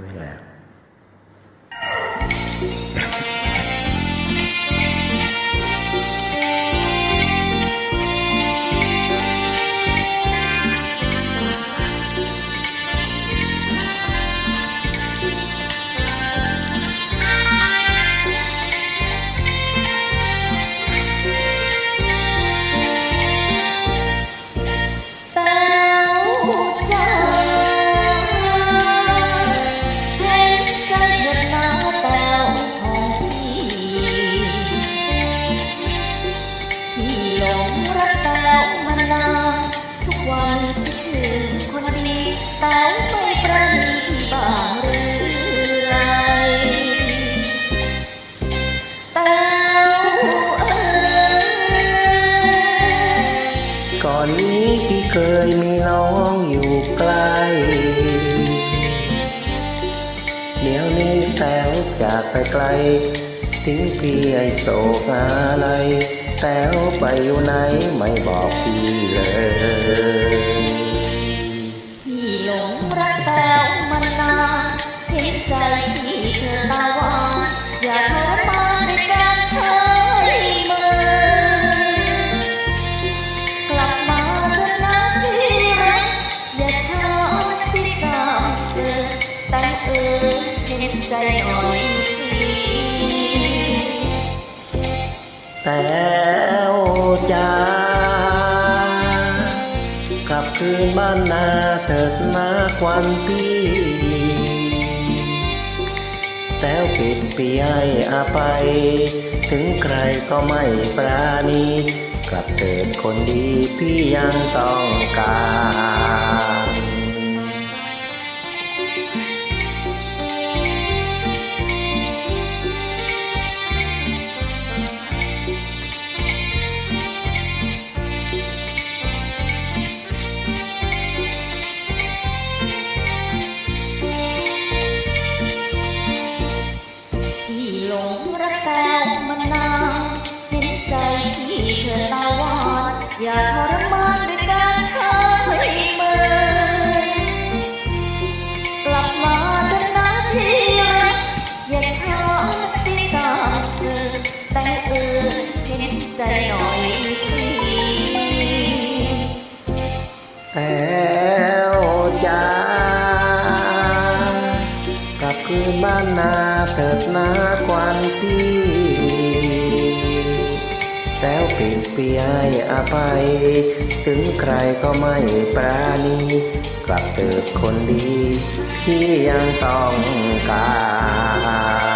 นี่แหลว วันคิดถึงคนดีแต้วไม่ประณีที่บ้างหรือไรแต้วเอ๋ยก่อนนี้พี่เคยมีน้องอยู่ใกล้เดี๋ยวนี้แต้วจากไปไกลทิ้งพี่ไอ้โศกอะไร แต้วไปอยู่ไหนไม่บอกพี่เลยพี่หลงรักแต้วมานานเห็นใจพี่เธอตาวานอย่าทรมานในการใช้มือกลับมาเถอะนะที่รักอย่าช้าที่ตามเธอแต่เออเห็นใจหน่อย แต้วจ้ากลับคืนบ้านนาเถิดนาควันพี่แต้วผิดพี่ให้อภัยถึงใครก็ไม่ปราณีกลับเถิดคนดีพี่ยังต้องการ ตาวานอย่าทรมานด้วยการใช้มือกลับมาเถอะนะที่รักอย่าช้าสิตามเธอแต่เออเห็นใจหน่อยสิแต้วจ้ากลับคืนบ้านนาเถิดนาควันพี่ แล้วปิดเปียยอภัย ถึงใครก็ไม่ปราณี กลับเถิดคนดี ที่ยังต้องการ